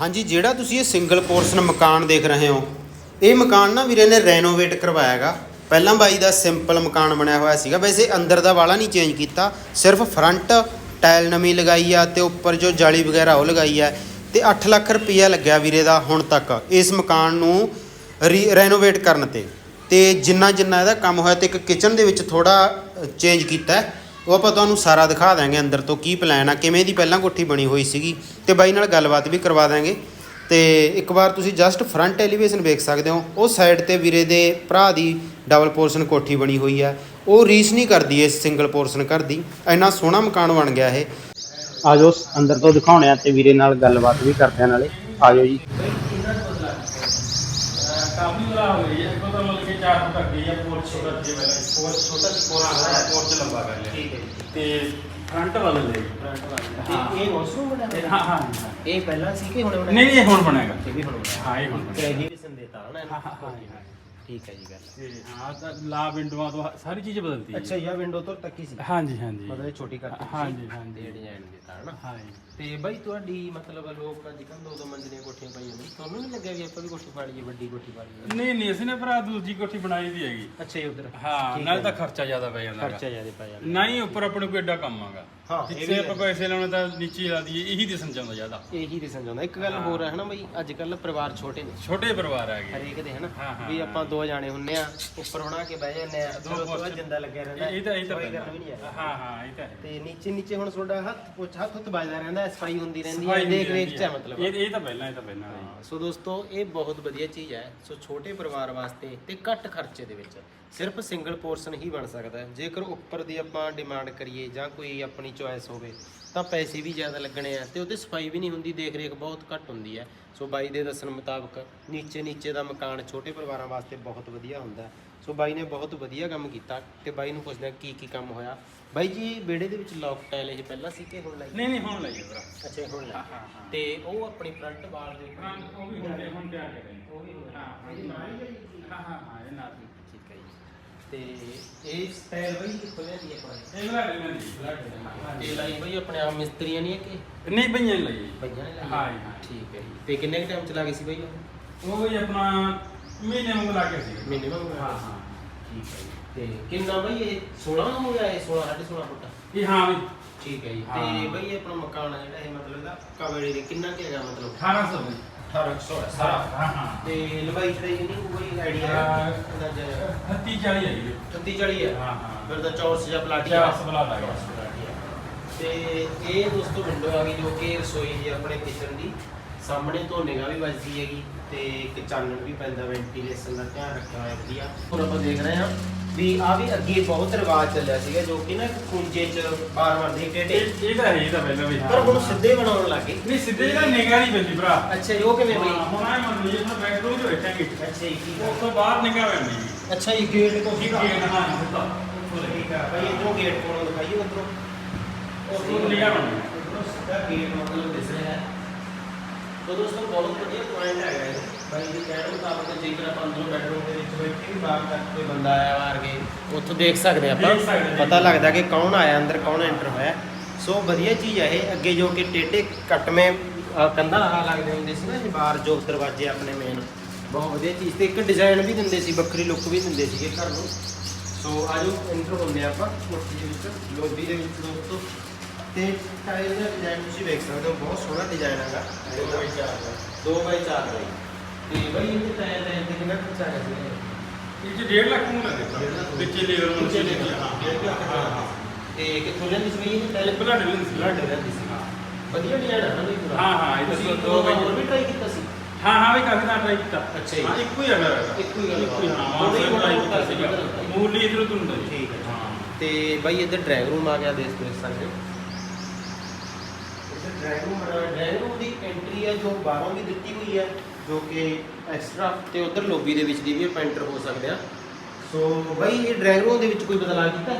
ਹਾਂਜੀ, ਜਿਹੜਾ ਤੁਸੀਂ ਇਹ ਸਿੰਗਲ ਪੋਰਸ਼ਨ ਮਕਾਨ ਦੇਖ ਰਹੇ ਹੋ, ਇਹ ਮਕਾਨ ਨਾ ਵੀਰੇ ਨੇ ਰੈਨੋਵੇਟ ਕਰਵਾਇਆ ਕਰਵਾਇਆਗਾ। ਪਹਿਲਾਂ ਬਾਈ ਦਾ ਸਿੰਪਲ ਮਕਾਨ ਬਣਿਆ ਹੋਇਆ ਸੀਗਾ, ਵੈਸੇ ਅੰਦਰ ਦਾ ਵਾਲਾ ਨਹੀਂ ਚੇਂਜ ਕੀਤਾ, ਸਿਰਫ ਫਰੰਟ ਟਾਇਲ ਨਵੀਂ ਲਗਾਈ ਆ ਤੇ ਉੱਪਰ ਜੋ ਜਾਲੀ ਵਗੈਰਾ ਉਹ ਲਗਾਈ ਆ ਤੇ 8 ਲੱਖ ਰੁਪਈਆ ਲੱਗਿਆ ਵੀਰੇ ਦਾ ਹੁਣ ਤੱਕ ਇਸ ਮਕਾਨ ਨੂੰ ਰੀ- ਰੈਨੋਵੇਟ ਕਰਨ ਤੇ। ਤੇ ਜਿੰਨਾ ਜਿੰਨਾ ਇਹਦਾ ਕੰਮ ਹੋਇਆ ਤੇ ਇੱਕ ਕਿਚਨ ਦੇ ਵਿੱਚ ਥੋੜਾ ਚੇਂਜ ਕੀਤਾ ਉਹ ਆਪਾਂ ਤੁਹਾਨੂੰ ਸਾਰਾ ਦਿਖਾ ਦਾਂਗੇ ਅੰਦਰ ਤੋਂ ਕੀ ਪਲਾਨ ਆ, ਕਿਵੇਂ ਦੀ ਪਹਿਲਾਂ ਕੋਠੀ ਬਣੀ ਹੋਈ ਸੀਗੀ ਤੇ ਬਾਈ ਨਾਲ ਗੱਲਬਾਤ ਵੀ ਕਰਵਾ ਦਾਂਗੇ ਤੇ ਇੱਕ ਵਾਰ ਤੁਸੀਂ ਜਸਟ ਫਰੰਟ ਐਲੀਵੇਸ਼ਨ ਵੇਖ ਸਕਦੇ ਹੋ, ਉਹ ਸਾਈਡ ਤੇ ਵੀਰੇ ਦੇ ਭਰਾ ਦੀ ਡਬਲ ਪੋਰਸ਼ਨ ਕੋਠੀ ਬਣੀ ਹੋਈ ਆ। ਉਹ ਰੀਸ ਨਹੀਂ ਕਰਦੀ ਇਸ ਸਿੰਗਲ ਪੋਰਸ਼ਨ ਘਰ ਦੀ, ਇੰਨਾ ਸੋਹਣਾ ਮਕਾਨ ਬਣ ਗਿਆ ਇਹ। ਆਜੋ ਅੰਦਰ ਤੋਂ ਦਿਖਾਉਣੇ ਆ ਤੇ ਵੀਰੇ ਨਾਲ ਗੱਲਬਾਤ ਵੀ ਕਰਦੇ ਆ ਨਾਲੇ। ਆਜੋ ਜੀ। ਕਾਫੀ ਬੜਾ ਹੋ ਗਈ ਹੈ 4 ਫੁੱਟ ਅੱਗੇ ਹੈ ਪੋਰਚ ਛੋਟਾ ਜਿਹਾ ਪਹਿਲਾਂ ਪੋਰਚ ਛੋਟਾ ਸੀ ਪੋਰਾ ਆਇਆ ਪੋਰਚ ਲੰਬਾ ਕਰ ਲਿਆ। ਠੀਕ ਹੈ ਤੇ ਫਰੰਟ ਵੱਲ ਲੈ ਤੇ ਇਹ ਵਾਸ਼ਰੂਮ ਬਣਿਆ ਤੇ ਹਾਂ ਹਾਂ ਹਾਂ। ਇਹ ਪਹਿਲਾਂ ਸੀ ਕਿ ਹੁਣ ਬਣਿਆ? ਨਹੀਂ ਨਹੀਂ ਇਹ ਹੁਣ ਬਣੇਗਾ। ਇਹ ਵੀ ਹੁਣ ਬਣਿਆ। ਹਾਂ ਇਹ ਹੁਣ ਬਣੇਗਾ। ਐਲੀਵੇਸ਼ਨ ਦੇਤਾ ਹਨਾ ਹਾਂ, ਹਾਂ, ਹਾਂ, ਹਾਂ। ਠੀਕ ਹੈ ਜੀ ਗੱਲ ਤੇ ਹਾਂ ਤਾਂ ਲਾ ਵਿੰਡੋਆਂ ਤੋਂ ਸਾਰੀ ਚੀਜ਼ ਬਦਲਤੀ। ਹੈ ਅੱਛਾ ਇਹ ਵਿੰਡੋ ਤੋਂ ਟੱਕੀ ਸੀ। ਹਾਂਜੀ ਹਾਂਜੀ। ਮਤਲਬ ਇਹ ਛੋਟੀ ਕਰਤੀ ਸੀ ਹਾਂਜੀ ਹਾਂਜੀ। ਡਿਜ਼ਾਈਨ ਦਿੱਤਾ ਹਨਾ ਹਾਂ ਜੀ। ਤੇ ਬਾਈ ਤੁਹਾਡੀ ਮਤਲਬ ਲੋਕ ਅੱਜ ਕੱਲ੍ਹ ਦੋ ਦੋ ਮੰਜ਼ਲੀਆਂ ਕੋਠੀਆਂ ਪਾਈ ਜਾਂਦੇ ਤੁਹਾਨੂੰ ਨਹੀਂ ਲੱਗਿਆ ਵੀ ਆਪਾਂ ਵੀ ਕੋਠੀ ਪਾ ਲਈਏ ਵੱਡੀ ਕੋਠੀ ਪਾ ਲਈਏ? ਨਹੀਂ ਨਹੀਂ ਅਸੀਂ ਨੇ ਭਰਾ ਦੂਜੀ ਕੋਠੀ ਬਣਾਈ ਦੀ ਹੈਗੀ। ਅੱਛਾ ਜੀ ਉਧਰ। ਹਾਂ ਨਾਲ ਤਾਂ ਖਰਚਾ ਜ਼ਿਆਦਾ ਪੈ ਜਾਂਦਾ। ਖਰਚਾ ਜ਼ਿਆਦਾ ਪੈ ਜਾਂਦਾ। ਨਹੀਂ ਉੱਪਰ ਆਪਣੇ ਕੋਈ ਐਡਾ ਕੰਮ ਆਗਾ ਹਾਂ, ਇਹ ਜਿੱਥੇ ਆਪਾਂ ਪੈਸੇ ਲਾਉਣੇ ਤਾਂ ਨੀਚੇ ਲਾ ਦਈਏ ਇਹੀ ਦਿਸਣ ਚਾਹੁੰਦਾ ਜ਼ਿਆਦਾ। ਇਹੀ ਦਿਸਣ ਜਾਂਦਾ ਇੱਕ ਗੱਲ ਹੋਰ ਹੈ ਹਨਾ ਬਾਈ ਅੱਜ ਕੱਲ੍ਹ ਪਰਿਵਾਰ ਛੋਟੇ ਨੇ। ਛੋਟੇ ਪਰਿਵਾਰ ਹੈਗੇ। ਹਰੇਕ ਦੇ ਹਨਾ ਵੀ ਆਪਾਂ ਦੋ ਜਾਣੇ ਹੁੰਨੇ ਆ ਉੱਪਰ ਬਣਾ ਕੇ ਬਹਿ ਜਾਂਦੇ ਆ ਬਾਅਦ ਪੋਸਟ- ਜਿੰਦਾ ਲੱਗਿਆ ਰਹਿੰਦਾ। ਇਹ ਤਾਂ ਇਹ ਤਾਂ ਹਾਂ ਹਾਂ ਇਹ ਤਾਂ ਤੇ ਨੀਚੇ ਨੀਚੇ ਹੁਣ ਤੁਹਾਡਾ ਹੱਥ ਪੁੱਛ ਹੱਥ ਹੁੱਥ ਵੱਜਦਾ ਰਹਿੰਦਾ ਹੈ, ਸਫ਼ਾਈ ਹੁੰਦੀ ਰਹਿੰਦੀ ਹੈ ਦੇਖ ਰੇਖ ਚ ਹੈ। ਮਤਲਬ। ਇਹ ਇਹ ਤਾਂ ਪਹਿਲਾਂ ਇਹ ਤਾਂ ਪਹਿਲਾਂ ਹਾਂ, ਸੋ ਦੋਸਤੋ ਇਹ ਬਹੁਤ ਵਧੀਆ ਚੀਜ਼ ਹੈ। ਸੋ ਛੋਟੇ ਪਰਿਵਾਰ ਵਾਸਤੇ ਤੇ ਘੱਟ ਖਰਚੇ ਦੇ ਵਿੱਚ ਸਿਰਫ ਸਿੰਗਲ ਪੋਰਸ਼ਨ ਹੀ ਬਣ ਸਕਦਾ ਹੈ। ਜੇਕਰ ਉੱਪਰ ਦੀ ਆਪਾਂ ਡਿਮਾਂਡ ਕਰੀਏ ਜਾਂ ਕੋਈ ਆਪਣੀ ਚੋਇਸ ਹੋਵੇ ਤਾਂ ਪੈਸੇ ਵੀ ਜ਼ਿਆਦਾ ਲੱਗਣੇ ਆ ਤੇ ਉਹਦੇ ਸਫ਼ਾਈ ਵੀ ਨਹੀਂ ਹੁੰਦੀ ਦੇਖ ਰੇਖ ਬਹੁਤ ਘੱਟ ਹੁੰਦੀ ਹੈ ਸੋ ਬਾਈ ਦੇ ਦੱਸਣ ਮੁਤਾਬਕ ਨੀਚੇ ਨੀਚੇ ਦਾ ਮਕਾਨ ਛੋਟੇ ਪਰਿਵਾਰਾਂ ਵਾਸਤੇ ਬਹੁਤ ਵਧੀਆ ਹੁੰਦਾ। ਸੋ ਬਾਈ ਨੇ ਬਹੁਤ ਵਧੀਆ ਕੰਮ ਕੀਤਾ ਤੇ ਬਾਈ ਨੂੰ ਪੁੱਛਦੇ ਕੀ ਕੀ ਕੰਮ ਹੋਇਆ। ਬਾਈ ਜੀ ਵਿਹੜੇ ਦੇ ਵਿੱਚ ਲੌਕ ਟਾਇਲ ਇਹ ਪਹਿਲਾਂ ਸੀ ਕਿ ਹੁਣ ਲਾਈ? ਨਹੀਂ ਨਹੀਂ ਹੁਣ ਲਈਏ ਭਰਾ। ਅੱਛਾ ਹੁਣ ਲਾਈ। ਤੇ ਉਹ ਆਪਣੀ ਫਰੰਟ ਵਾਲ ਦੇ ਹਾਂ, ਉਹ ਵੀ ਹੁਣ ਹੁਣ ਤਿਆਰ ਕਰੇ ਉਹ ਵੀ। ਹਾਂ ਹਾਂ ਹੀ। ਇਹ ਨਾਲ ਤੇ ਇਹ ਸਟਾਈਲ ਬਈ ਕਿੱਥੋਂ ਲਿਆਂਦੀ ਆਪਾਂ ਨੇ? ਇਹ ਬਲਾ ਲੈਣਾ ਜੀ ਤੇ ਲਾਈ ਬਈ ਆਪਣੇ ਆਪ ਮਿਸਤਰੀਆਂ ਨਹੀਂ ਹੈ ਕਿ ਨਹੀਂ ਪਈਆਂ ਹੀ ਲਈ। ਪਈਆਂ ਨੇ ਲਾਈ? ਹਾਂ ਜੀ, ਹਾਂ। ਠੀਕ ਹੈ ਜੀ। ਤੇ ਕਿੰਨੇ ਟਾਈਮ ਚ ਲੱਗੇ ਸੀ ਬਈ ਉਹ? ਉਹ ਵੀ ਆਪਣਾ ਮਹੀਨੇ ਵਾਂਗ ਲਾ ਕੇ ਸੀ। ਮਿਨੀਮਮ ਹਾਂ ਹਾਂ। ਠੀਕ ਹੈ ਜੀ। ਤੇ ਕਿੰਨਾ ਬਈ ਇਹ? 16 ਹੋ ਗਿਆ ਇਹ 16 16.5 ਫੁੱਟ? ਇਹ ਹਾਂ ਵੀ ਠੀਕ ਹੈ ਜੀ। ਹਾਂ। ਤੇ ਬਈ ਇਹ ਆਪਣਾ ਮਕਾਨ ਆ ਜਿਹੜਾ ਇਹ ਮਤਲਬ ਇਹਦਾ ਕਵੇੜੇ ਦੇ ਕਿੰਨਾ ਕੁ ਹੈਗਾ ਮਤਲਬ? 1800 ਦੀ 1800 ਹੈ ਸਾਰਾ। ਹਾਂ ਹਾਂ। ਤੇ ਲੰਬਾਈ ਚੜਾਈ ਕਿੰਨੀ ਕੁ ਬਈ ਆਈਡੀਆ ਹਾਂ। ਅੰਦਾਜ਼ਾ 30 40 ਹੈ ਜੀ। 30 40 ਹੈ? ਹਾਂ ਹਾਂ। ਫਿਰ ਤਾਂ ਚੌਰਸ ਜਾਂ ਪਲਾਟੀ ਲੱਗ ਗਿਆ। ਚੌਰਸ ਪਲਾਟੀ ਆ। ਤੇ ਇਹ ਦੋਸਤੋ ਵਿੰਡੋ ਆ ਗਈ ਜੋ ਕਿ ਰਸੋਈ ਦੀ ਆਪਣੇ ਕਿਚਨ ਦੀ। ਸਾਹਮਣੇ ਤੋਂ ਨਿਗਾਹ ਵੀ ਵੱਜਦੀ ਹੈਗੀ ਤੇ ਇੱਕ ਚਾਨਣ ਵੀ ਪੈਂਦਾ ਵੈਂਟੀਲੇਸ਼ਨ ਦਾ ਧਿਆਨ ਰੱਖਿਆ ਹੋਇਆ ਵਧੀਆ। ਹੁਣ ਆਪਾਂ ਦੇਖ ਰਹੇ ਹਾਂ ਵੀ ਆ ਵੀ ਅੱਗੇ ਬਹੁਤ ਰਿਵਾਜ ਚੱਲਿਆ ਸੀਗਾ ਜੋ ਕਿ ਨਾ ਇੱਕ ਕੁੰਜੇ ਚ ਬਾਰ ਬਾਰ ਦੇ ਟੇਡੇ ਇਹ ਇਹ ਤਾਂ ਹੈ ਇਹ ਤਾਂ ਪਹਿਲਾਂ ਵੀ ਪਰ ਹੁਣ ਸਿੱਧੇ ਬਣਾਉਣ ਲੱਗੇ। ਨਹੀਂ ਸਿੱਧੇ ਜਿਹੜਾ ਨਿਗਾਹ ਨਹੀਂ ਪੈਂਦੀ ਭਰਾ। ਅੱਛਾ ਜੀ, ਉਹ ਕਿਵੇਂ ਬਈ ਹੁਣ ਆਏ ਮੰਨ ਲਈ ਆਪਣਾ ਬੈਡਰੂਮ 'ਚ ਬੈਠਾਂਗੇ। ਅੱਛਾ ਜੀ ਠੀਕ ਉਸ ਤੋਂ ਬਾਹਰ ਨਿਗਾਹ ਪੈਂਦੀ ਆ ਅੱਛਾ ਜੀ ਗੇਟ ਤੋਂ ਠੀਕ ਹੈ ਹਾਂ ਸਿੱਧਾ। ਠੀਕ ਆ ਭਾਈ ਇਧਰੋਂ ਗੇਟ ਕੋਲੋਂ ਦਿਖਾਈਏ ਉਧਰੋਂ। ਉਧਰੋਂ ਨਿਗਾਹ ਬਣਦੀ। ਉਧਰੋਂ ਸਿੱਧਾ ਗੇਟ ਮਤਲਬ ਦਿਸ ਰਿਹਾ ਹੈ। ਤੋ ਦੋਸਤੋ ਬਹੁਤ ਵਧੀਆ ਪੁਆਇੰਟ ਹੈਗਾ ਇਹ। ਭਾਈ ਜੀ ਕਹਿਣ ਮੁਤਾਬਕ ਜੇਕਰ ਆਪਾਂ ਅੰਦਰੋਂ ਬੈਡਰੂਮ ਦੇ ਵਿੱਚ ਬੈਠੇ ਵੀ ਬਾਹਰ ਤੱਕ ਕੋਈ ਬੰਦਾ ਆਇਆ ਬਾਹਰ ਕੇ ਉੱਥੋਂ ਦੇਖ ਸਕਦੇ ਆਪਾਂ। ਦੇਖ ਸਕਦੇ ਹਾਂ। ਪਤਾ ਲੱਗਦਾ ਕਿ ਕੌਣ ਆਇਆ ਅੰਦਰ ਕੌਣ ਐਂਟਰ ਹੋਇਆ। ਸੋ ਵਧੀਆ ਚੀਜ਼ ਹੈ ਇਹ ਅੱਗੇ ਜੋ ਕਿ ਟੇਢੇ ਕੱਟਵੇਂ ਅਹ ਕੰਧਾਂ ਆ ਲੱਗਦੇ ਹੁੰਦੇ ਸੀ ਨਾ ਇਹ ਬਾਹਰ ਜੋ ਦਰਵਾਜ਼ੇ ਆਪਣੇ ਮੇਨ ਬਹੁਤ ਵਧੀਆ ਚੀਜ਼ ਤੇ ਇੱਕ ਡਿਜ਼ਾਈਨ ਵੀ ਦਿੰਦੇ ਸੀ ਵੱਖਰੀ ਲੁੱਕ ਵੀ ਦਿੰਦੇ ਸੀਗੇ ਘਰ ਨੂੰ। ਸੋ ਆਜੋ ਐਂਟਰ ਹੁੰਦੇ ਆਪਾਂ ਕੋਠੀ ਦੇ ਵਿੱਚ ਲੋਬੀ ਦੇ ਵਿੱਚ ਦੋਸਤੋ। ਤੇ ਟਾਇਲ ਦਾ ਡਿਜ਼ਾਈਨ ਤੁਸੀਂ ਵੇਖ ਸਕਦੇ ਹੋ ਬਹੁਤ ਸੋਹਣਾ ਡਿਜ਼ਾਈਨ ਹੈਗਾ। 2 ਬਾਈ 4 ਬਾਈ ਤੇ ਬਈ ਇਹ ਟਾਇਲ ਦਾ ਇੰਤੇ ਕਿੰਨਾ ਖਰਚਾ ਆਇਆ ਸੀ ਇਹ 'ਚ 1.5 ਲੱਖ ਨੂੰ ਲੱਗੇ ਵਿੱਚੇ ਲੇਬਰ ਨੂੰ ਵਿੱਚੇ labor, ਹਾਂ ਹਾਂ ਹਾਂ। ਤੇ ਕਿੱਥੋਂ ਲੈਂਦੀ ਸੀ ਇਹ? ਟਾਇਲ ਬਲੱਡ ਲੈਂਦੀ ਸੀ। ਬਲੱਡ ਲੈਂਦੀ ਸੀ ਵਧੀਆ ਡਿਜ਼ਾਈਨ ਹੈ ਨਾ ਬਈ ਪੂਰਾ। ਹਾਂ, ਹਾਂ, ਇਹ ਤਾਂ ਤੁਸੀਂ ਦੋ ਬਾਈ- ਹੋਰ ਵੀ ਟਰਾਈ ਕੀਤਾ ਸੀ? ਹਾਂ ਹਾਂ ਵੀ ਕਾਫੀ ਨਾਲ ਟਰਾਈ ਕੀਤਾ। ਅੱਛਾ ਜੀ। ਹਾਂ ਇੱਕੋ ਹੀ ਹੈਗਾ। ਇੱਕੋ ਹੀ ਇੱਕੋ ਹੀ ਹਾਂ ਹੀ ਮਾਨਸਾ ਟਰਾਈ ਕੀਤਾ ਸੀਗਾ। ਮੂਲੀ ਇਧਰ ਤੋਂ ਹੁੰਦਾ ਜੀ। ਠੀਕ ਹੈ ਹਾਂ। ਤੇ ਬਾਈ ਇੱਧਰ ਡਰਾਈਵ ਰੂਮ ਆ ਗਿਆ ਦੇਖ ਦੇਖ ਸਕਦੇ ਹੋ। ਇੱਧਰ ਡਰਾਈਵ ਰੂਮ ਬਣਾ ਡਰਾਈਵ ਰੂਮ ਦੀ ਐਂਟਰੀ ਹੈ ਜੋ ਬਾਹਰੋਂ ਵੀ ਦਿੱਤੀ ਹੋਈ ਹੈ ਜੋ ਕਿ ਐਕਸਟਰਾ ਤੇ ਉਧਰ ਲੋਬੀ ਦੇ ਵਿੱਚ ਦੀ ਵੀ ਆਪਾਂ ਐਂਟਰ ਹੋ ਸਕਦੇ ਆ ਸੋ ਬਾਈ ਇਹ ਡਰਾਈਵ ਰੂਮ ਦੇ ਵਿੱਚ ਕੋਈ ਬਦਲਾਅ ਕੀਤਾ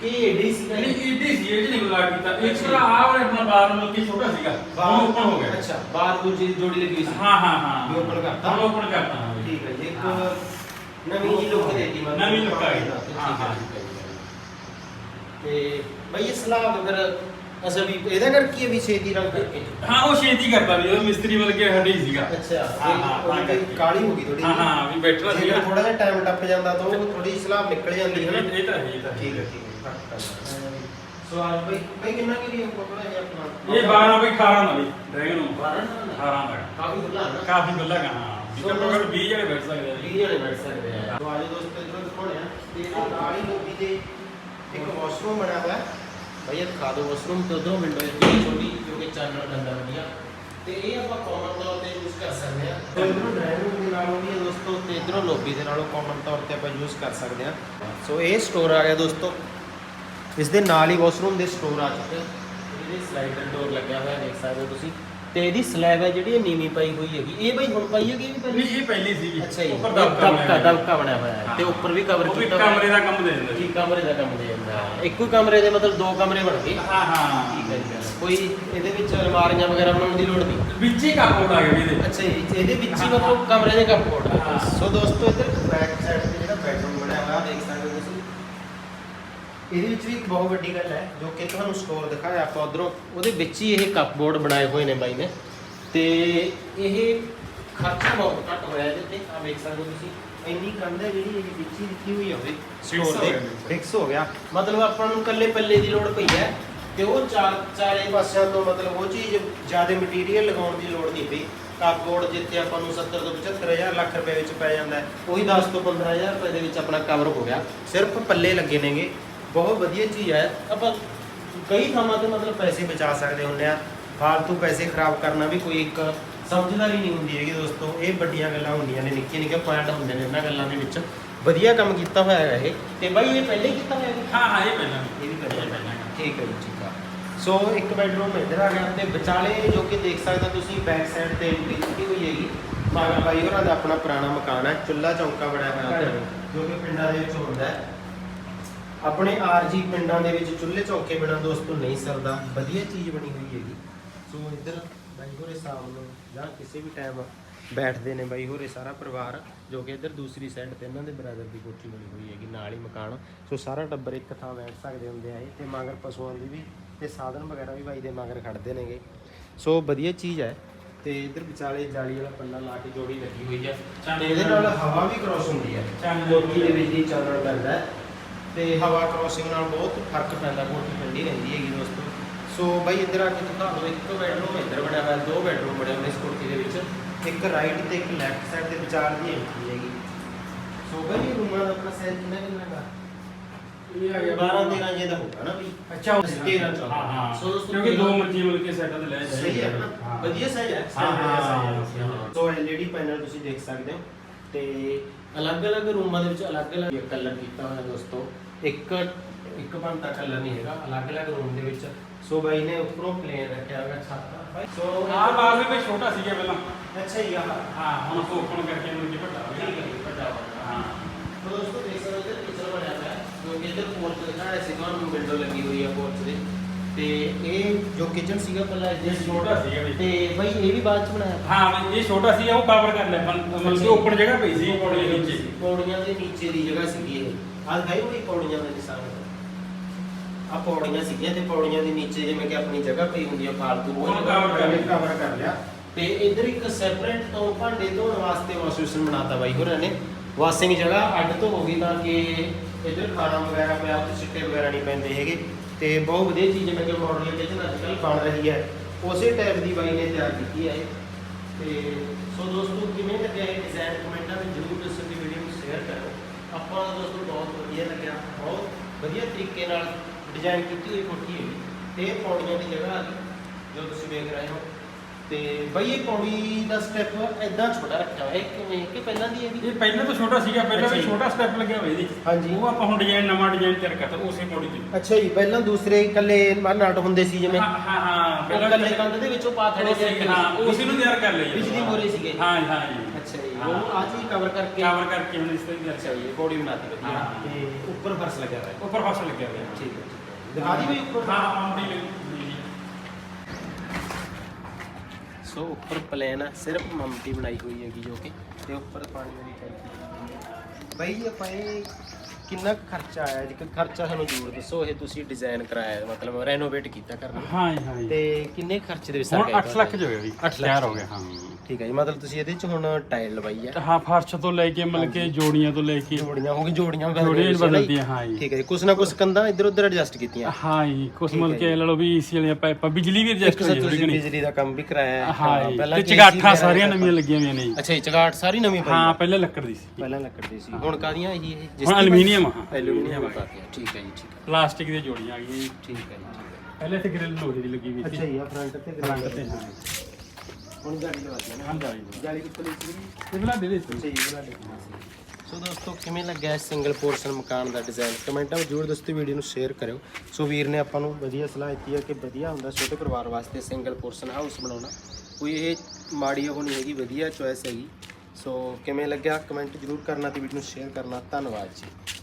ਕਿ ਏਡੀ ਸੀ ਨਹੀਂ ਇੱਡੀ ਸੀ ਇਹ ਨਹੀਂ ਬਲਾ ਕੀਤਾ ਤਾਂ ਆ ਵਾਲਾ ਆਪਣਾ ਬਾਰ ਮਤਲਬ ਕਿ ਛੋਟਾ ਸੀਗਾ ਉਹ ਓਪਨ ਹੋ ਗਿਆ ਅੱਛਾ ਬਾਹਰ ਦੂਜੀ ਜੋੜੀ ਲੱਗੀ ਸੀ ਹਾਂ ਹਾਂ ਹਾਂ ਵੀ open ਕਰਤਾ? ਹੁਣ ਓਪਨ ਕਰਤਾ ਹਾਂ। ਠੀਕ ਹੈ ਜੀ ਇੱਕ ਹਾਂ। ਨਵੀਂ ਜੀ ਲੁੱਕ ਦੇਤੀ ਮਤਲਬ ਨਵੀਂ look ਆ ਗਈ। ਹੈ, ਹਾਂ, ਹਾਂ। ਹੈ, ਹੈ। ਤੇ ਬਈ ਇਹ ਸਲਾਬ ਅਗਰ ਅੱਛਾ ਵੀ ਇਹਦਾ ਕਰਕੇ ਵੀ ਛੇਤੀ ਰੰਗ ਕਰਕੇ? ਹਾਂ ਉਹ ਛੇਤੀ ਕਰਦਾ ਵੀ ਉਹ ਮਿਸਤਰੀ ਵੱਲ ਕੇ ਹੱਡੇ ਹੀ ਸੀਗਾ। ਅੱਛਾ ਹਾਂ, ਹਾਂ, ਤਾਂ ਕਰਕੇ। ਕਾਲੀ ਹੋ ਗਈ ਥੋੜੀ ਹਾਂ ਹਾਂ ਵੀ ਬੈਠਣਾ ਸੀਗਾ। ਥੋੜਾ ਜਿਹਾ ਟਾਈਮ ਟੱਪ ਜਾਂਦਾ ਤਾਂ ਉਹ ਥੋੜੀ ਸਲਾਬ ਨਿਕਲ ਜਾਂਦੀ ਹੈ ਨਾ। ਇਹ ਤਾਂ ਹੈ ਇਹ ਤਾਂ। ਠੀਕ ਹੈ ਠੀਕ ਹੈ ਸੋ ਆਜ ਭਾਈ ਭਾਈ ਕਿੰਨਾ ਕੀ ਵੀ ਕੋਪੜਾ ਹੈ ਆਪਣਾ? ਇਹ 12 ਬਈ 18 ਦਾ ਵੀ ਡਰੈਗਨ ਨੂੰ। 12 18 ਦਾ। ਕਾਫੀ ਖੁੱਲਾ ਹੈ ਨਾ। ਕਾਫੀ ਗੁੱਲਾ ਗਾ ਹਾਂ। ਵੀ ਸੋ ਘੱਟੋ ਘੱਟ 20 ਜਣੇ ਬੈਠ ਸਕਦੇ ਆ ਜੀ। 20 ਜਣੇ ਬੈਠ ਸਕਦੇ ਆ। ਸੋ ਆਜ ਦੋਸਤੋ ਇਧਰੋਂ ਦਿਖਾਉਣੇ ਆ। ਤੇ ਇਹ ਨਾਲ ਹੀ ਲੋਬੀ ਦੇ ਇੱਕ ਵਾਸ਼ਰੂਮ ਬਣਿਆ ਹੋਇਆ ਹੈ ਭਾਈ ਇਹ ਦਿਖਾ ਦਿਓ ਵਾਸ਼ਰੂਮ ਤੇ ਉਧਰੋਂ ਵਿੰਡੋ ਹੈ ਛੋਟੀ ਜੋ ਕਿ ਚਾਨਣ ਦਿੰਦਾ ਵਧੀਆ। ਤੇ ਇਹ ਆਪਾਂ ਕਾਮਨ ਤੌਰ ਤੇ ਯੂਜ਼ ਕਰ ਸਕਦੇ ਆ ਤੇ ਇਧਰੋਂ ਡਰਾਈਵਿੰਗ ਦੇ ਨਾਲੋਂ ਵੀ ਹੈ ਦੋਸਤੋ, ਤੇ ਇਧਰੋਂ ਲੋਬੀ ਦੇ ਨਾਲੋਂ ਕਾਮਨ ਤੌਰ ਤੇ ਆਪਾਂ ਯੂਜ਼ ਕਰ ਸਕਦੇ ਆ ਸੋ ਇਹ ਸਟੋਰ ਆ ਗਿਆ ਦੋਸਤੋ। ਇਸ ਦੇ ਨਾਲ ਹੀ ਵਾਸ਼ਰੂਮ ਦੇ ਸਟੋਰ ਆ ਚੁੱਕੇ ਇਹਦੇ ਸਲਾਈਡਰ ਡੋਰ ਲੱਗਿਆ ਹੋਇਆ ਦੇਖ ਸਕਦੇ ਹੋ ਤੁਸੀਂ। ਤੇ ਇਹਦੀ ਸਲੈਬ ਹੈ ਜਿਹੜੀ ਇਹ ਨੀਵੀਂ ਪਾਈ ਹੋਈ ਹੈਗੀ। ਇਹ ਬਈ ਹੁਣ ਪਾਈ ਹੈਗੀ ਇਹ ਵੀ ਪਹਿਲੀ? ਨਹੀਂ ਇਹ ਪਹਿਲੀ ਸੀਗੀ। ਅੱਛਾ ਜੀ। ਉੱਪਰ ਦਬਕਾ ਦਬਕਾ ਦਬਕਾ ਬਣਿਆ ਹੋਇਆ ਹੈ। ਤੇ ਉੱਪਰ ਵੀ ਕਵਰ ਉਹ ਵੀ ਕੀਤਾ ਹੋਇਆ। ਕਮਰੇ ਦਾ ਕੰਮ ਦੇ ਦਿੰਦਾ ਜੀ। ਜੀ ਕਮਰੇ ਦਾ ਕੰਮ ਦੇ ਜਾਂਦਾ। ਇੱਕੋ ਹੀ ਕਮਰੇ ਦੇ ਮਤਲਬ ਦੋ ਕਮਰੇ ਬਣ ਗਏ। ਹਾਂ ਹਾਂ। ਠੀਕ ਹੈ ਜੀ। ਕੋਈ ਇਹਦੇ ਵਿੱਚ ਅਲਮਾਰੀਆਂ ਵਗੈਰਾ ਬਣਾਉਣ ਦੀ ਲੋੜ ਨਹੀਂ? ਵਿੱਚ ਹੀ ਕਾਪੋਰਟ ਆ ਗਿਆ ਵੀ ਇਹਦੇ। ਅੱਛਾ ਜੀ। ਇਹਦੇ ਵਿੱਚ ਹੀ ਮਤਲਬ ਕਮਰੇ ਦੇ ਕੱਪਬੋਰਡ ਹਾਂ। ਸੋ ਦੋਸਤੋ ਇੱਧਰ ਬੈਕ ਸਾਈਡ ਤੇ ਜਿਹੜਾ ਬੈਡਰੂਮ ਬਣਿਆ ਹੋਇਆ ਦੇਖ ਸਕਦੇ ਹੋ ਤੁਸੀਂ ਇਹਦੇ ਵਿੱਚ ਵੀ ਇੱਕ ਬਹੁਤ ਵੱਡੀ ਗੱਲ ਹੈ ਜੋ ਕਿ ਤੁਹਾਨੂੰ ਸਟੋਰ ਦਿਖਾਇਆ ਆਪਾਂ ਉਧਰੋਂ ਉਹਦੇ ਵਿੱਚ ਹੀ ਇਹ ਕੱਪਬੋਰਡ ਬਣਾਏ ਹੋਏ ਨੇ ਬਾਈ ਨੇ। ਤੇ ਇਹ ਖਰਚਾ ਬਹੁਤ ਘੱਟ ਹੋਇਆ ਇਹਦੇ ਤੇ ਆ ਵੇਖ ਸਕਦੇ ਹੋ ਤੁਸੀਂ ਇੰਨੀ ਕੰਧ ਹੈ ਜਿਹੜੀ ਇਹ ਵਿੱਚ ਹੀ ਦਿੱਤੀ ਹੋਈ ਉਹਦੇ Fix ਸਟੋਰ ਦੇ। ਫਿਕਸ ਹੋ ਗਿਆ। ਮਤਲਬ ਆਪਾਂ ਨੂੰ ਕੱਲੇ ਪੱਲੇ ਦੀ ਲੋੜ ਪਈ ਹੈ ਤੇ ਉਹ ਚਾਰ ਚਾਰੇ ਪਾਸਿਆਂ ਤੋਂ ਮਤਲਬ ਉਹ ਚੀਜ਼ ਜ਼ਿਆਦਾ ਮਟੀਰੀਅਲ ਲਗਾਉਣ ਦੀ ਲੋੜ ਨਹੀਂ ਪਈ। ਕਾਪਬੋਰਡ ਜਿੱਥੇ ਆਪਾਂ ਨੂੰ 70 ਤੋਂ 75000 ਲੱਖ ਰੁਪਏ ਵਿੱਚ ਪੈ ਜਾਂਦਾ ਉਹੀ 10 ਤੋਂ 15000 ਰੁਪਏ ਦੇ ਵਿੱਚ ਆਪਣਾ ਕਵਰ ਹੋ ਗਿਆ। ਸਿਰਫ ਪੱਲੇ ਲੱਗੇ ਨੇਗੇ। ਬਹੁਤ ਵਧੀਆ ਚੀਜ਼ ਹੈ। ਆਪਾਂ ਕਈ ਥਾਵਾਂ ਤੇ ਮਤਲਬ ਪੈਸੇ ਬਚਾ ਸਕਦੇ ਹੁੰਦੇ ਆ। ਫਾਲਤੂ ਪੈਸੇ ਖਰਾਬ ਕਰਨਾ ਵੀ ਕੋਈ ਇੱਕ ਸਮਝਦਾਰੀ ਨਹੀਂ ਹੁੰਦੀ ਹੈਗੀ ਦੋਸਤੋ। ਇਹ ਵੱਡੀਆਂ ਗੱਲਾਂ ਹੁੰਦੀਆਂ ਨੇ ਨਿੱਕੀਆਂ ਨਿੱਕੀਆਂ ਪੁਆਇੰਟ ਹੁੰਦੇ ਨੇ ਇਹਨਾਂ ਗੱਲਾਂ ਦੇ ਵਿੱਚ। ਵਧੀਆ ਕੰਮ ਕੀਤਾ ਹੋਇਆ ਹੈ ਇਹ। ਤੇ ਬਾਈ ਇਹ ਪਹਿਲੇ ਕੀਤਾ ਹੋਇਆ ਹੈ? ਹਾਂ ਹਾਂ ਇਹ ਪਹਿਲਾਂ। ਇਹ ਵੀ ਪਹਿਲਾਂ ਠੀਕ ਹੈ ਜੀ ਠੀਕ ਆ। ਸੋ ਇੱਕ ਬੈਡਰੂਮ ਇੱਧਰ ਆ ਗਿਆ ਤੇ ਵਿਚਾਲੇ ਜੋ ਕਿ ਦੇਖ ਸਕਦੇ ਹੋ ਤੁਸੀਂ ਬੈਕ ਸਾਈਡ ਤੇ ਐਂਟਰੀ ਦਿੱਤੀ ਹੋਈ ਹੈਗੀ। ਬਾਈ ਹੋਰਾਂ ਦਾ ਆਪਣਾ ਪੁਰਾਣਾ ਮਕਾਨ ਹੈ। ਚੁੱਲਾ ਚੌਂਕਾ ਬਣਿਆ ਹੋਇਆ ਜੋ ਕਿ ਪਿੰਡਾਂ ਦੇ ਵਿੱਚ ਹੁੰਦਾ ਹੈ। ਆਪਣੇ ਆਰਜੀ ਪਿੰਡਾਂ ਦੇ ਵਿੱਚ ਚੁੱਲ੍ਹੇ ਚੌਕੇ ਬਿਨਾਂ ਦੋਸਤੋ ਨਹੀਂ ਸਰਦਾ ਵਧੀਆ ਚੀਜ਼ ਬਣੀ ਹੋਈ ਹੈਗੀ। ਸੋ ਇੱਧਰ ਬਾਈ ਹੋਰੇ ਸ਼ਾਮ ਨੂੰ ਜਾਂ ਕਿਸੇ ਵੀ ਟਾਈਮ ਬੈਠਦੇ ਨੇ ਬਾਈ ਹੋਰੇ ਸਾਰਾ ਪਰਿਵਾਰ ਜੋ ਕਿ ਇੱਧਰ ਦੂਸਰੀ ਸਾਈਡ ਤੇ ਇਹਨਾਂ ਦੇ ਬ੍ਰਦਰ ਦੀ ਕੋਠੀ ਬਣੀ ਹੋਈ ਹੈਗੀ ਨਾਲ ਹੀ ਮਕਾਨ। ਸੋ ਸਾਰਾ ਟੱਬਰ ਇੱਕ ਥਾਂ ਬੈਠ ਸਕਦੇ ਹੁੰਦੇ ਆ ਇਹ ਤੇ ਮਗਰ ਪਸ਼ੂਆਂ ਦੀ ਵੀ ਤੇ ਸਾਧਨ ਵਗੈਰਾ ਵੀ ਬਾਈ ਦੇ ਮਗਰ ਖੜਦੇ ਨੇਗੇ। ਸੋ ਵਧੀਆ ਚੀਜ਼ ਹੈ ਤੇ ਇੱਧਰ ਵਿਚਾਲੇ ਜਾਲੀ ਵਾਲਾ ਪੱਲਾ ਲਾ ਕੇ ਜੋੜੀ ਲੱਗੀ ਹੋਈ ਹੈ। ਤੇ ਇਹਦੇ ਨਾਲ ਹਵਾ ਵੀ ਕ੍ਰੋਸ ਹੁੰਦੀ ਹੈ। ਕੋਠੀ ਦੇ ਵਿੱਚ ਹੀ ਚਾਨਣ ਪੈਂਦਾ ਹੈ। ਤੇ ਹਵਾ ਕ੍ਰੋਸਿੰਗ ਨਾਲ ਬਹੁਤ ਫ਼ਰਕ ਪੈਂਦਾ ਕੋਠੀ ਠੰਡੀ ਰਹਿੰਦੀ ਹੈਗੀ ਦੋਸਤੋ। ਸੋ ਬਾਈ ਇੱਧਰ ਆ ਕੇ ਦਿਓ ਇੱਕ ਬੈਡਰੂਮ ਇੱਧਰ ਬਣਿਆ ਹੋਇਆ ਦੋ ਬੈਡਰੂਮ ਬਣੇ ਹੋਏ ਇਸ ਕੋਠੀ ਦੇ ਵਿੱਚ। ਇੱਕ ਰਾਈਟ ਤੇ ਇੱਕ ਲੈਫਟ ਸਾਈਡ ਤੇ ਵਿਚਾਰ ਦੀ ਐਂਟਰੀ ਹੈਗੀ। ਸੋ ਬਾਈ ਇਹ ਰੂਮਾਂ ਦਾ ਆਪਣਾ ਸਾਈਜ਼ ਕਿੰਨਾ ਕਿੰਨਾ ਦਾ ਇਹ ਆ ਗਿਆ 12 13 ਜੇ ਦਾ ਹੋਊਗਾ ਨਾ ਬਈ। ਅੱਛਾ ਉਹ 13 ਚੌਦਾਂ। ਹਾਂ ਹਾਂ। ਸੋ ਦੋਸਤੋ ਕਿਉਂਕਿ ਦੋ ਮੰਜੀ ਮਿਲ ਕੇ ਸੈਟਾਂ ਤੇ ਲੈ ਜਾਈਏ। ਸਹੀ ਹੈ। ਵਧੀਆ ਸਾਈਜ਼ ਹੈ। ਹਾਂ, ਹਾਂ, ਸਹੀ ਹੈ। ਹਾਂ। ਸੋ ਐਲਈਡੀ ਪੈਨਲ ਤੁਸੀਂ ਦੇਖ ਸਕਦੇ ਹੋ। ਤੇ ਅਲੱਗ-ਅਲੱਗ ਰੂਮਾਂ ਦੇ ਵਿੱਚ ਅਲੱਗ-ਅਲੱਗ ਕਲਰ ਕੀਤਾ ਹੋਇਆ ਦੋਸਤੋ। ਇੱਕ ਇੱਕ ਬਣਦਾ ਕਲਰ ਨਹੀਂ ਹੈਗਾ ਅਲੱਗ-ਅਲੱਗ ਰੂਮ ਦੇ ਵਿੱਚ। ਸੋ ਬਾਈ ਨੇ ਉੱਪਰੋਂ ਪਲੇਨ ਰੱਖਿਆ ਹੋਇਆ ਛੱਤ ਸੋ ਆਹ ਬਾਅਦ ਵਿੱਚ ਛੋਟਾ ਸੀਗਾ ਪਹਿਲਾਂ। ਅੱਛਾ ਹੀ ਆ ਹਾਂ ਹੁਣ ਓਪਨ ਕਰਕੇ ਮੁੜ ਕੇ ਵੱਡਾ ਹੋ ਗਿਆ। ਠੀਕ ਹੈ ਜੀ, ਵੱਡਾ ਹੋ ਗਿਆ। ਹਾਂ। ਤੋ ਦੋਸਤੋ ਦੇਖ ਸਕਦੇ ਹੋ ਇੱਧਰ ਕਿਚਨ ਬਣਿਆ ਹੋਇਆ ਹੈ ਜੋ ਕਿ ਇੱਧਰ ਪੋਰਚ ਦਿਖਾਇਆ ਸੀ ਤੁਹਾਨੂੰ ਵਿੰਡੋ ਲੱਗੀ ਹੋਈ ਹੈ ਪੋਰਚ ਦੇ। ਤੇ ਇਹ ਜੋ ਕਿਚਨ ਸੀਗਾ ਪਹਿਲਾਂ ਇਹ ਛੋਟਾ ਸੀਗਾ ਵੀ ਤੇ ਬਾਈ ਇਹ ਵੀ ਬਾਅਦ ਚ ਬਣਾਇਆ? ਹਾਂ ਵੀ ਇਹ ਛੋਟਾ ਸੀ ਉਹ ਕਵਰ ਕਰ ਲਿਆ। ਮਨ- ਮਤਲਬ ਕਿ ਓਪਨ ਜਗ੍ਹਾ ਪਈ ਸੀ ਪੌੜੀ ਦੇ ਨੀਚੇ। ਪੌੜੀਆਂ ਦੇ ਨੀਚੇ ਦੀ ਜਗ੍ਹਾ ਸੀਗੀ ਇਹ। ਆਹ ਦਿਖਾਈ ਹੋਈ ਪੌੜੀਆਂ ਦਾ ਨਿਸ਼ਾਨ ਆ ਪੌੜੀਆਂ ਸੀਗੀਆਂ ਤੇ ਪੌੜੀਆਂ ਦੇ ਨੀਚੇ ਜਿਵੇਂ ਕਿ ਆਪਣੀ ਜਗ੍ਹਾ ਪਈ ਹੁੰਦੀ ਆ ਫਾਲਤੂ ਉਹ ਉਹਨੂੰ cover ਕਰ ਲਿਆ। ਕਵਰ ਕਰ ਲਿਆ। ਤੇ ਇੱਧਰ ਇੱਕ ਸੈਪਰੇਟ ਤੋਂ ਭਾਂਡੇ ਧੋਣ ਵਾਸਤੇ ਵਾਸ਼ ਬੇਸਿਨ ਬਣਾਤਾ ਬਾਈ ਹੋਰਾਂ ਨੇ। ਵਾਸ਼ਿੰਗ ਜਗ੍ਹਾ ਅੱਡ ਤੋਂ ਹੋ ਗਈ ਤਾਂ ਕਿ ਇੱਧਰ ਖਾਣਾ ਵਗੈਰਾ ਪਿਆ ਉੱਤੇ ਸਿੱਟੇ ਵਗੈਰਾ ਨਹੀਂ ਪੈਂਦੇ ਹੈਗੇ। ਤੇ ਬਹੁਤ ਵਧੀਆ ਚੀਜ਼ ਜਿਵੇਂ ਕਿ ਮਾਡਲ ਕਿਚਨ ਅੱਜ ਕੱਲ੍ਹ ਬਣ ਰਹੀ ਹੈ। ਉਸੇ ਟਾਈਪ ਦੀ ਬਾਈ ਨੇ ਤਿਆਰ ਕੀਤੀ ਹੈ ਇਹ। ਤੇ ਸੋ ਦੋਸਤੋ, ਕਿਵੇਂ ਲੱਗਿਆ ਇਹ ਡਿਜ਼ਾਈਨ ਕਮੈਂਟਾਂ ਵਿੱਚ ਜਰੂਰ ਦੱਸੋ ਕਿ ਵੀਡੀਓ ਨੂੰ ਸ਼ੇਅਰ ਕਰੋ ਆਪਾਂ ਨੂੰ ਦੋਸਤੋ ਬਹੁਤ ਵਧੀਆ ਲੱਗਿਆ, ਬਹੁਤ ਵਧੀਆ ਤਰੀਕੇ ਨਾਲ ਡਿਜ਼ਾਈਨ ਕੀਤੀ ਹੋਈ ਕੋਠੀ ਹੈ ਤੇ ਪੌੜੀਆਂ ਦੀ ਜਗ੍ਹਾ ਆ ਗਈ, ਜੋ ਤੁਸੀਂ ਵੇਖ ਰਹੇ ਹੋ। ਤੇ ਬਈ ਇਹ ਪੌੜੀ ਦਾ ਸਟੈਪ ਐਦਾਂ ਛੋਟਾ ਰੱਖਿਆ ਹੋਇਆ ਹੈ ਕਿਵੇਂ ਕਿ ਪਹਿਲਾਂ ਦੀ ਹੈ ਇਹ ਪਹਿਲਾਂ ਤਾਂ ਛੋਟਾ ਸੀਗਾ ਪਹਿਲਾਂ ਵੀ। ਛੋਟਾ ਸਟੈਪ ਲੱਗਿਆ ਹੋਇਆ ਇਹਦੇ। ਹਾਂਜੀ। ਉਹ ਆਪਾਂ ਹੁਣ ਡਿਜ਼ਾਈਨ ਨਵਾਂ ਡਿਜ਼ਾਈਨ ਤਿਆਰ ਕਰਤਾ ਉਸੇ ਪੌੜੀ ਤੇ। ਅੱਛਾ ਜੀ ਪਹਿਲਾਂ ਦੂਸਰੇ ਇਕੱਲੇ ਨਟ ਹੁੰਦੇ ਸੀ ਜਿਵੇਂ? ਹਾਂ ਹਾਂ ਹਾਂ ਉਹ ਇਕੱਲੇ ਕੰਧ ਦੇ ਵਿੱਚੋਂ ਪਾਥੜੇ ਉਸੇ ਹਾਂ ਉਸੇ ਨੂੰ ਤਿਆਰ ਕਰ ਲਈ ਬਿਜਲੀ ਮੋਰੇ ਸੀਗੇ। ਹਾਂ ਹਾਂ ਜੀ। ਅੱਛਾ ਜੀ ਹਾਂ। ਉਹ ਆ ਚੀਜ਼ ਕਵਰ ਕਰਕੇ ਕਵਰ ਕਰਕੇ ਹੁਣ ਇਸ ਤਰ੍ਹਾਂ ਦੀ ਅੱਛਾ ਜੀ ਪੌੜੀ ਬਣਾਤੀ ਵਧੀਆ। ਹਾਂ। ਤੇ ਉੱਪਰ ਫਰਸ਼ ਲੱਗਿਆ ਹੋਇਆ। ਹੈ ਉੱਪਰ ਫਸਲ ਲੱਗਿਆ ਹੋਇਆ। ਠੀਕ ਹੈ ਹੈ। ਦਿਖਾ ਦੀ ਬਈ ਉੱਪਰ? ਹਾਂ ਹਾਂ ਬੜੀ ਲੱਗੀ ਸੋ ਉੱਪਰ ਪਲੇਨ ਹੈ ਸਿਰਫ ਮਮਟੀ ਬਣਾਈ ਹੋਈ ਹੈਗੀ ਜੋ ਕਿ ਤੇ ਉੱਪਰ ਪਾਣੀ ਵਾਲੀ ਟੈਂਕੀ ਬਾਈ ਜੀ ਆਪਾਂ ਇਹ ਕਿੰਨਾ ਖਰਚਾ ਆਇਆ? ਜੀ ਖਰਚਾ ਸਾਨੂੰ ਜ਼ਰੂਰ ਦੱਸੋ ਇਹ ਤੁਸੀਂ ਡਿਜ਼ਾਈਨ ਕਰਾਇਆ ਮਤਲਬ ਰੈਨੋਵੇਟ ਕੀਤਾ ਕਰਨਾ ਹਾਂ ਜੀ, ਹਾਂ ਜੀ। ਤੇ ਕਿੰਨੇ ਖਰਚੇ ਦੇ ਵਿੱਚ ਹੁਣ ਗਿਆ 8 ਲੱਖ ਚ ਹੋ ਗਿਆ ਜੀ 8 ਤਿਆਰ ਹੋ ਗਿਆ ਹਾਂ। ਠੀਕ ਹੈ ਜੀ ਮਤਲਬ ਤੁਸੀਂ ਇਹਦੇ ਚ ਹੁਣ ਟਾਇਲ ਲਵਾਈ ਹੈ ਹਾਂ ਫਰਸ਼ ਤੋਂ ਲੈ ਕੇ ਮਤਲਬ ਕਿ ਜੋੜੀਆਂ ਤੋਂ ਲੈ ਕੇ। ਜੋੜੀਆਂ ਹੋ ਗਈ ਜੋੜੀਆਂ ਬਦਲ ਜੋੜੀਆਂ? ਬਦਲਦੀਆਂ ਹਾਂ ਜੀ। ਠੀਕ ਹੈ ਜੀ ਕੁਛ ਨਾ ਕੁਛ ਕੰਧਾਂ ਇੱਧਰ ਉੱਧਰ ਐਡਜਸਟ ਕੀਤੀਆਂ। ਹਾਂ ਜੀ ਕੁਛ ਮਤਲਬ ਕਿ ਲਓ ਵੀ ਏਸੀ ਵਾਲੀਆਂ ਪਾਈਪਾਂ ਬਿਜਲੀ ਵੀ ਐਡਜਸਟ ਹੋਈ ਘਣੀ ਬਿਜਲੀ ਦਾ ਕੰਮ ਵੀ ਕਰਾਇਆ ਹੈ। ਹਾਂ ਪਹਿਲਾਂ ਤੇ ਚਗਾਠਾਂ ਸਾਰੀਆਂ ਨਵੀਆਂ ਲੱਗੀਆਂ ਹੋਈਆਂ ਨੇ ਜੀ। ਅੱਛਾ ਜੀ ਚਗਾਟ ਸਾਰੀ ਨਵੀਂ ਪਈ ਹਾਂ ਹੈ ਪਹਿਲਾਂ ਲੱਕੜ ਦੀ ਸੀ। ਪਹਿਲਾਂ ਲੱਕੜ ਦੀ ਸੀ। ਹੁਣ ਕਾਦੀਆਂ ਇਹ ਜਿਸ ਹੁਣ ਐਲੂਮੀਨੀਅਮ ਹਾਂ ਐਲੂਮੀਨੀਅਮ ਪਾਤੀਆਂ ਠੀਕ ਹੈ ਜੀ ਠੀਕ ਹੈ ਪਲਾਸਟਿਕ ਦੀਆਂ ਜੋੜੀਆਂ ਆ ਗਈਆਂ ਜੀ। ਠੀਕ ਹੈ ਜੀ ਹੈ ਪਹਿਲੇ ਤੇ ਗ੍ਰਿਲ ਲੋਹੇ ਦੀ ਲੱਗੀ ਹੋਈ ਸੀ। ਅੱਛਾ ਜੀ ਆ ਫਰੰਟ ਤੇ ਫਰੰਟ ਤੇ ਹਾਂ। ਹੁਣ ਜਾਲੀ ਲਵਾਤੀ ਨਾ। ਜਾਲੀ ਕਿੱਥੋਂ ਲਈ ਬਣਾ ਦੇ ਸੋ। ਦੋਸਤੋ ਕਿਵੇਂ ਲੱਗਿਆ ਇਸ ਸਿੰਗਲ ਪੋਰਸ਼ਨ ਮਕਾਨ ਦਾ ਡਿਜ਼ਾਈਨ ਕਮੈਂਟਾਂ ਵਿੱਚ ਜ਼ਰੂਰ ਦੱਸੋ ਵੀਡੀਓ ਨੂੰ ਸ਼ੇਅਰ ਕਰਿਓ। ਸੋ ਵੀਰ ਨੇ ਆਪਾਂ ਨੂੰ ਵਧੀਆ ਸਲਾਹ ਦਿੱਤੀ ਹੈ ਕਿ ਵਧੀਆ ਹੁੰਦਾ ਛੋਟੇ ਪਰਿਵਾਰ ਵਾਸਤੇ ਸਿੰਗਲ ਪੋਰਸ਼ਨ ਹਾਊਸ ਬਣਾਉਣਾ। ਕੋਈ ਇਹ ਮਾੜੀ ਉਹ ਨਹੀਂ ਹੈਗੀ ਵਧੀਆ ਚੋਇਸ ਹੈਗੀ। ਸੋ ਕਿਵੇਂ ਲੱਗਿਆ? ਕਮੈਂਟ ਜ਼ਰੂਰ ਕਰਨਾ ਤੇ ਵੀਡੀਓ ਨੂੰ ਸ਼ੇਅਰ ਕਰਨਾ। ਧੰਨਵਾਦ ਜੀ।